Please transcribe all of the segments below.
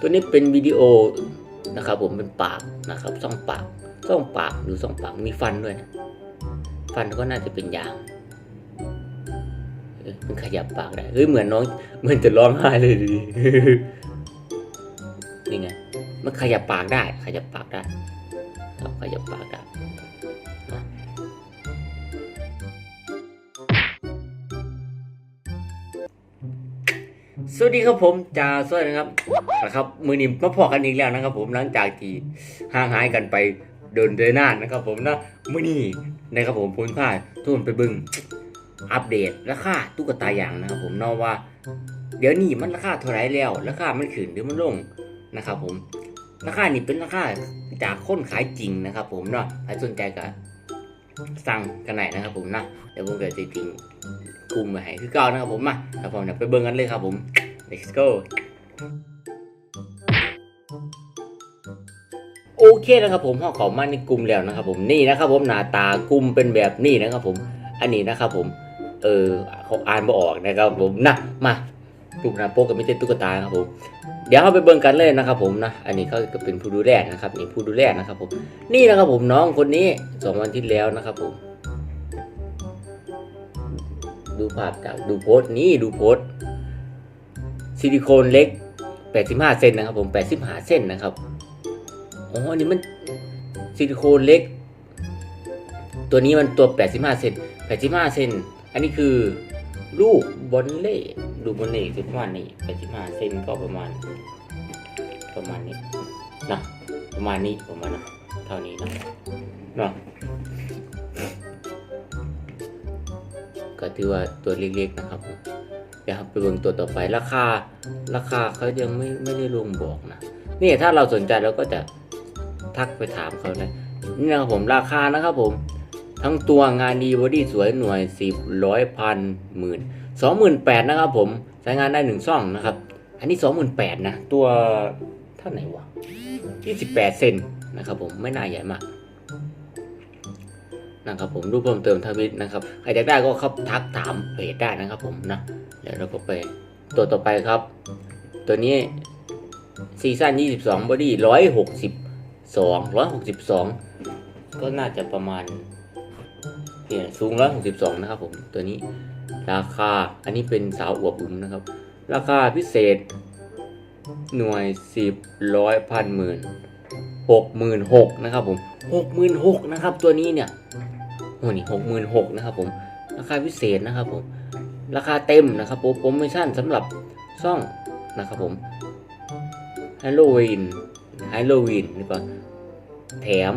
ตัวนี้เป็นวิดีโอนะครับผมเป็นปากนะครับซ่องปากซ่องปากหรือซ่องปากมีฟันด้วยนะฟันก็น่าจะเป็นยางมันขยับปากได้เฮ้ยเหมือนน้องเหมือนจะร้องไห้เลยดูดินี่ไงมันขยับปากได้ ขยับปากได้ครับขยับปากได้ สวัสดีครับผมจ่าสวัสดีนะครับนะครับ มือนี้มาพอกันอีกแล้วนะครับ ผมหลังจากที่ห่างหายกันไปเดินเดินหน้านะครับ ผมนะมือนี้นะครับผมพ้นค่าทุกคนไปบึงอัปเดตราคาตุ๊กตาอย่างนะครับ ผมเนาะว่า เดี๋ยวนี้มันราคาเท่าไรแล้วราคามันขึ้นหรือมันลงนะครับ ผมราคานี่เป็นราคาจากคนขายจริงนะครับ ผมเนาะใครสนใจก็สั่งกันไหนนะครับ ผมนะเดี๋ยวผมจะจริงกลุ่มไว้ให้คือเก่านะครับผมมาครับผมเดี๋ยวไปเบิ่งกันเลยครับผม let's go โอเคนะครับผมห้องเขามาในกลุ่มแล้วนะครับผมนี่นะครับผมหน้าตากลุ่มเป็นแบบนี้นะครับผมอันนี้นะครับผมเออเขาอ่านบ่ออกนะครับผมนะมาลูกหนาโป๊กกับม่ใช่ตุ๊กตาครับผมเดี๋ยวเราไปเบิ่งกันเลยนะครับผมนะอันนี้ก็เป็นผู้ดูแลนะครับนี่ผู้ดูแลนะครับผมนี่นะครับผมน้องคนนี้สองวันที่แล้วนะครับผม ดูภาพจากดูโพสต์นี่ดูโพสต์ ซิลิโคนเล็ก 85 เซนนะครับผม 85 เซนนะครับอ๋ออันนี้มันซิลิโคนเล็ก ตัวนี้มันตัว 85 เซน85 เซนอันนี้คือลูกบอลเล่ลูบอลเล่คือประมาณนี้85 เซนก็ประมาณ ประมาณนี้นะประมาณนี้ประมาณนะเท่านี้นะนะก็ถือว่าตัวเล็กๆนะครับ ไปเบิ่งตัวต่อไปราคา ราคาเขายังไม่ไม่ได้ลงบอกนะนี่ถ้าเราสนใจเราก็จะทักไปถามเขาได้นี่นะครับผมราคานะครับผม ทั้งตัวงานดีบอดี้สวยหน่วยสิบร้อยพันหมื่นสองหมื่นแปดนะครับผมใช้งานได้หนึ่งช่องนะครับ อันนี้สองหมื่นแปดนะ ตัวเท่าไหร่วะยี่สิบแปดเซนนะครับผมไม่น่าใหญ่มาก นะครับผมรูปเพิ่มเติมทวิตนะครับใครอยากได้ก็เข้าทักถามเพจได้นะครับผมนะเดี๋ยวเราก็ไปตัวต่อไปครับ ตัวนี้ซีซั่นยี่สิบอดี้ร้อยหกสิบสองร้อยหกสิบสองก็น่าจะประมาณเนี่ยสูงร้อยหกสิบสองนะครับผมตัวนี้ราคาอันนี้เป็นสาวอวบอึมนะครับ ราคาพิเศษ หน่วยสิบร้อยพันหมื่นหกหมื่นหกนะครับผมหกหมื่นหกนะครับตัวนี้เนี่ย โอ้นี่หกหมื่นหกนะครับผมราคาพิเศษนะครับผมราคาเต็มนะครับผมโปรโมชั่นสำหรับช่องนะครับผมฮาโลวีนฮาโลวีนนี่ปะแถม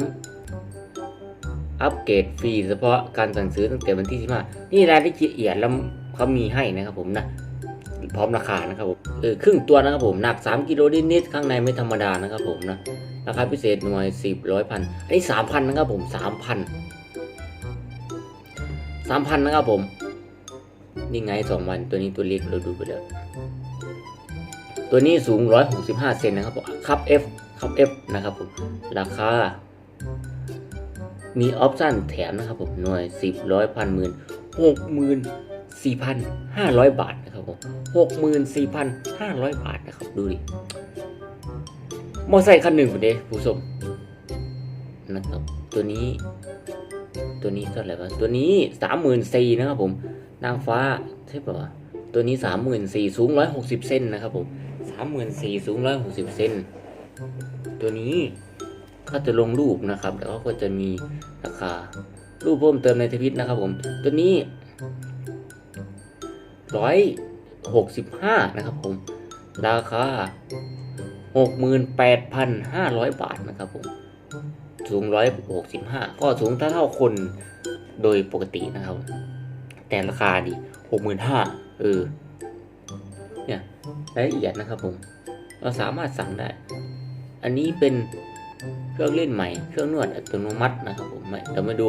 อัปเกรดฟรีเฉพาะการสั่งซื้อตั้งแต่วันที่15นี่รายละเอียดแล้วเขามีให้นะครับผมนะพร้อมราคานะครับผมเออครึ่งตัวนะครับผมหนัก 3กิโลนิดๆข้างในไม่ธรรมดานะครับผมนะราคาพิเศษหน่วย10ร้อยพันอันนี้3,000นะครับผม3,000 3,000นนะครับผม นี่ไง2วันตัวนี้ตัวเล็กเราดูไปแล้ว ตัวนี้สูง165เซนนะครับผมคับ F คับ F นะครับผม ราคา มีออปชั่นแถมนะครับผมหน่วยสิบร้อยพันหมื่นหกหมื่นสี่พันห้าร้อยบาทนะครับผมหกหมื่นสี่พันห้าร้อยบาทนะครับดูดิมอไซค์คันหนึ่งผมเด้ผู้ชมนะครับ ตัวนี้ ตัวนี้เท่าไหร่วะตัวนี้สามหมื่นสี่นะครับผมนางฟ้าใช่ป่าวะตัวนี้สามหมื่นสี่สูงร้อยหกสิบเซนนะครับผมสามหมื่นสี่สูงร้อยหกสิบเซนตัวนี้เขาจะลงรูปนะครับ แล้วก็จะมีราคารูปเพิ่มเติมในทวิตนะครับผม ตัวนี้ร้อยหกสิบห้านะครับผม ราคาหกหมื่นแปดพันห้าร้อยบาทนะครับผม สูงร้อยหกสิบห้าก็สูงเท่าเท่าคนโดยปกตินะครับ แต่ราคาดีหกหมื่นห้าเออเนี่ยรายละเอียดนะครับผม เราสามารถสั่งได้ อันนี้เป็นเครื่องเล่นใหม่ เครื่องนวดอัตโนมัตินะครับผมไม่เรามาดู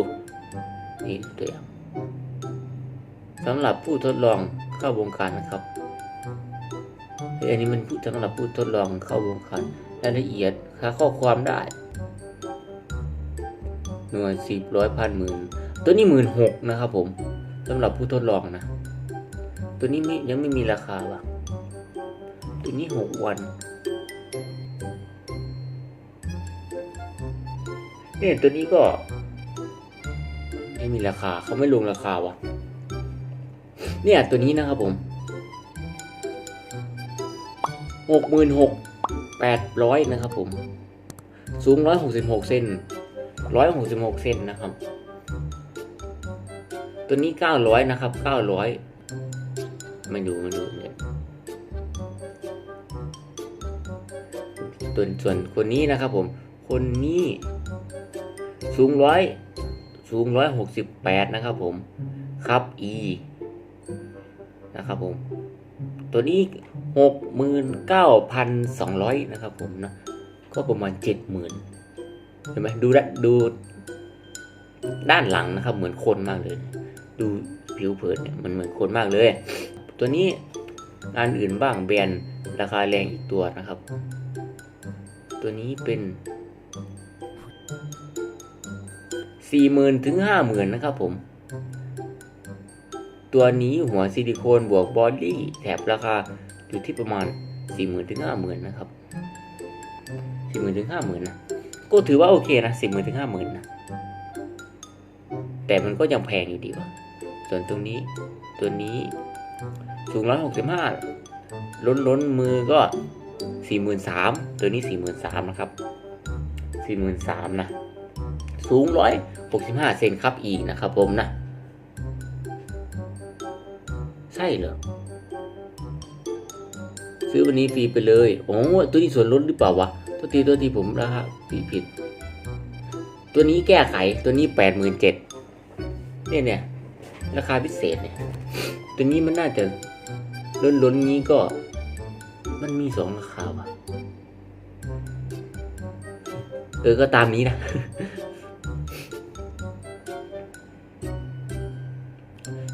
นี่ตัวอย่างสำหรับผู้ทดลองเข้าวงการนะครับอันนี้มันพูดสำหรับผู้ทดลองเข้าวงการรายละเอียดค่าข้อความได้ หน่วยสิบร้อยพันหมื่นตัวนี้หมื่นหกนะครับผมสำหรับผู้ทดลองนะ ตัวนี้ไม่ยังไม่มีราคาวะตัวนี้หกวันเนี่ยตัวนี้ก็ ไม่มีราคาเขาไม่ลงราคาวะเนี่ยตัวนี้นะครับผมหกหมื่นหกแปดร้อยนะครับผม สูงร้อยหกสิบหกเซน ร้อยหกสิบหกเซนนะครับ ตัวนี้เก้าร้อยนะครับเก้าร้อยมาดูมาดูเนี่ยตัวส่วนคนนี้นะครับผม คนนี้ สูงร้อยสูงร้อยหกสิบแปดนะครับผมครับ E นะครับผม ตัวนี้หกหมื่นเก้าพันสองร้อยนะครับผมนะ ก็ประมาณเจ็ดหมื่น เห็นไหมดูด้านดูด้านหลังนะครับ เหมือนคนมากเลย ดูผิวเผินเนี่ยมันเหมือนคนมากเลย ตัวนี้งานอื่นบ้างแบรนด์ราคาแรงอีกตัวนะครับ ตัวนี้เป็นสี่หมื่นถึงห้าหมื่นนะครับผม ตัวนี้หัวซิลิโคนบวกบอดี้แถบราคาอยู่ที่ประมาณสี่หมื่นถึงห้าหมื่นนะครับสี่หมื่นถึงห้าหมื่นนะ ก็ถือว่าโอเคนะสี่หมื่นถึงห้าหมื่นนะแต่มันก็ยังแพงอยู่ดีวะส่วนตรงนี้ตัวนี้สูงร้อยหกสิบห้าล้นล้นมือก็สี่หมื่นสามตัวนี้สี่หมื่นสามนะครับสี่หมื่นสามนะสูงร้อยหกสิบห้าเซนครับอีกนะครับผมนะ ใช่เหรอซื้อวันนี้ฟรีไปเลย โอ้ตัวนี้ส่วนลดหรือเปล่าวะ ตัวทีตัวทีผมราคาผิดผิด ตัวนี้แก้ไขตัวนี้แปดหมื่นเจ็ดเนี่ยเนี่ยราคาพิเศษเนี่ย ตัวนี้มันน่าจะล้นล้นนี้ก็ มันมีสองราคาวะเออก็ตามนี้นะ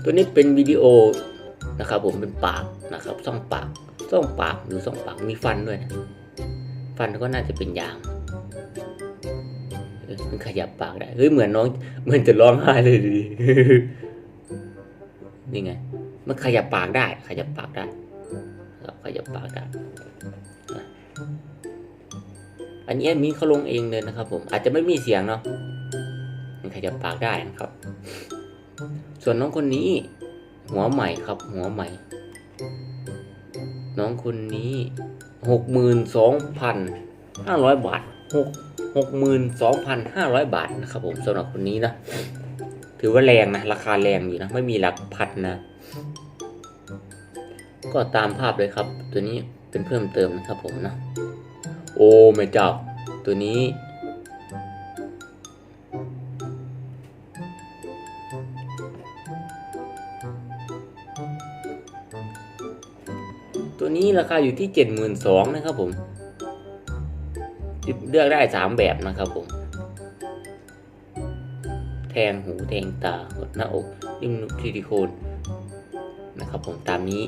ตัวนี้เป็นวิดีโอนะครับผมเป็นปากนะครับ ช่องปากช่องปากดูช่องปากมีฟันด้วยนะ ฟันก็น่าจะเป็นยางมันขยับปากได้ เฮ้ย เหมือนน้อง เหมือนจะร้องไห้เลยดินี่ไง มันขยับปากได้ ขยับปากได้ครับขยับปากได้อันนี้มีเขาลงเองเลยนะครับ ผม อาจจะไม่มีเสียงเนาะ มันขยับปากได้นะครับ ส่วนน้องคนนี้ หัวใหม่ครับ หัวใหม่ น้องคนนี้หกหมื่นสองพันห้าร้อยบาทหกหกหมื่นสองพันห้าร้อยบาทนะครับผมสำหรับคนนี้นะ ถือว่าแรงนะ ราคาแรงอยู่นะ ไม่มีหลักพันนะ ก็ตามภาพเลยครับ ตัวนี้เป็นเพิ่มเติมนะครับผมนะ โอ้ไม่เจ้าตัวนี้ ราคาอยู่ที่เจ็ดหมื่นสองนะครับผม เลือกได้สามแบบนะครับผม แทงหูแทงตาหดหน้าอกริมซิลิโคนนะครับผมตามนี้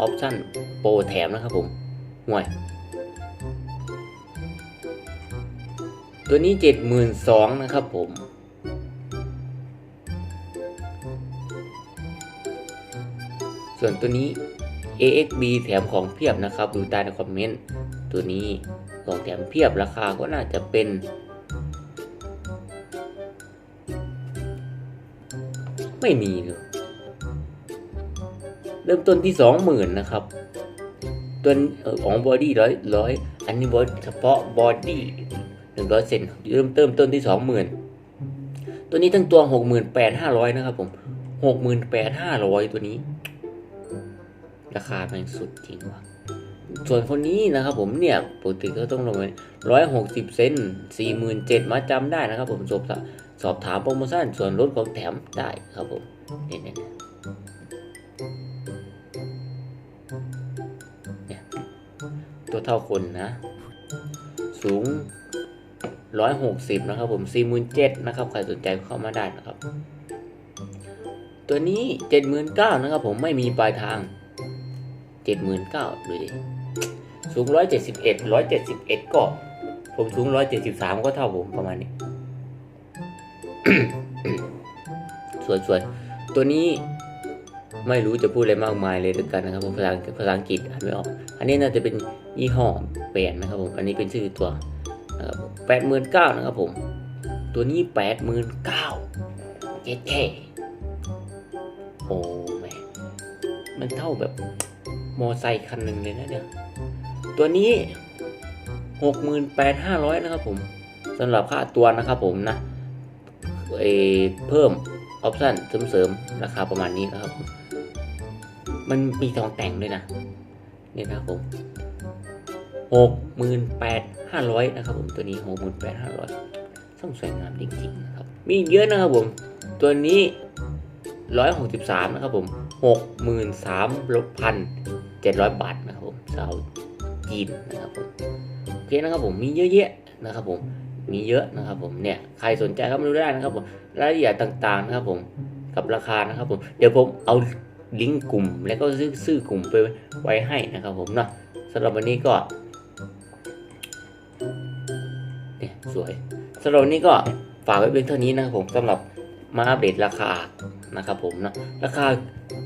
ออปชั่นโปรแถมนะครับผมห่วย ตัวนี้เจ็ดหมื่นสองนะครับผมส่วนตัวนี้ AXB แถมของเพียบนะครับ ดูใต้ในคอมเมนต์ตัวนี้ของแถมเพียบราคาก็น่าจะเป็นไม่มีเลยเริ่มต้นที่สองหมื่นนะครับ ตัวของบอดี้ร้อยร้อยอันนี้บอเฉพาะบอดี้หนึ่งร้อยเซนเริ่มเติมต้นที่สองหมื่นตัวนี้ทั้งตัวหกหมื่นแปดห้าร้อยนะครับผมหกหมื่นแปดห้าร้อยตัวนี้ ราคาแพงสุดจริงว่ะส่วนคนนี้นะครับผมเนี่ยปกติก็ต้องลงไปร้อยหกสิบเซนสี่หมื่นเจ็ดมาจำได้นะครับผมสอบถามสอบถามโปรโมชั่นส่วนลดของแถมได้ครับผมเนี่ยเนี่ยเนี่ยตัวเท่าคนนะ สูงร้อยหกสิบนะครับผมสี่หมื่นเจ็ดนะครับใครสนใจเข้ามาได้นะครับ ตัวนี้เจ็ดหมื่นเก้านะครับผมไม่มีปลายทาง เจ็ดหมื่นเก้าดูดิสูงร้อยเจ็ดสิบเอ็ดร้อยเจ็ดสิบเอ็ดก็ ผมสูงร้อยเจ็ดสิบสามก็เท่าผมประมาณนี้ส่วนส่วนตัวนี้ไม่รู้จะพูดอะไรมากมายเลยด้วยกันนะครับผมภาษาภาษาอังกฤษอ่านไม่ออก อันนี้น่าจะเป็นยี่ห้อแบรนด์นะครับผม อันนี้เป็นชื่อตัวนะครับแปดหมื่นเก้านะครับผม ตัวนี้แปดหมื่นเก้าเจ๊แค่โอ้แม่มันเท่าแบบ มอไซค์คันหนึ่งเลยนะเนี่ย ตัวนี้หกหมื่นแปดห้าร้อยนะครับผมสำหรับค่าตัวนะครับผมนะเอเพิ่มออปชั่นเสริมๆราคาประมาณนี้นะครับ มันมีทองแต่งด้วยนะนี่นะครับผมหกหมื่นแปดห้าร้อยนะครับผมตัวนี้หกหมื่นแปดห้าร้อยต้องสวยงามจริงๆนะครับ มีเยอะนะครับผม ตัวนี้ร้อยหกสิบสามนะครับผมหกหมื่นสามพัน เจ็ดร้อยบาทนะครับผมสาวจีนนะครับผมโอเคนะครับผมมีเยอะแยะนะครับผมมีเยอะนะครับผมเนี่ยใครสนใจก็มาดูได้นะครับผมรายละเอียดต่างๆนะครับผมกับราคานะครับผมเดี๋ยวผมเอาลิงก์กลุ่มแล้วก็ซื้อซื้อกลุ่มไปไว้ให้นะครับผมเนาะสำหรับวันนี้ก็เนี่ยสวยสำหรับวันนี้ก็ฝากไว้เพียงเท่านี้นะครับผมสำหรับมาอัปเดตราคา นะครับผมเนาะราคา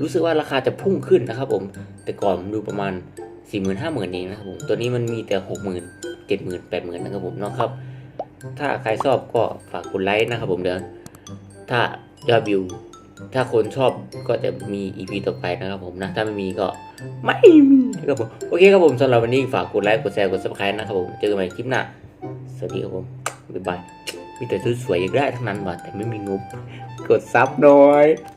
รู้สึกว่าราคาจะพุ่งขึ้นนะครับผมแต่ก่อนผมดูประมาณสี่หมื่นห้าหมื่นเองนะครับผมตัวนี้มันมีแต่หกหมื่นเจ็ดหมื่นแปดหมื่นนะครับผมเนาะครับ ถ้าใครชอบก็ฝากกดไลค์นะครับผมเดี๋ยวถ้ายอดวิว ถ้าคนชอบก็จะมี EP ต่อไปนะครับผมนะ ถ้าไม่มีก็ไม่มีนะครับผมโอเคครับผมสำหรับวันนี้ฝากกดไลค์กดแชร์กด subscribe นะครับผมเจอกันใหม่คลิปหน้าสวัสดีครับผมบ๊ายบาย มีแต่สวยๆอยากได้ทั้งนั้นว่ะแต่ไม่มีงบ กดซับหน่อย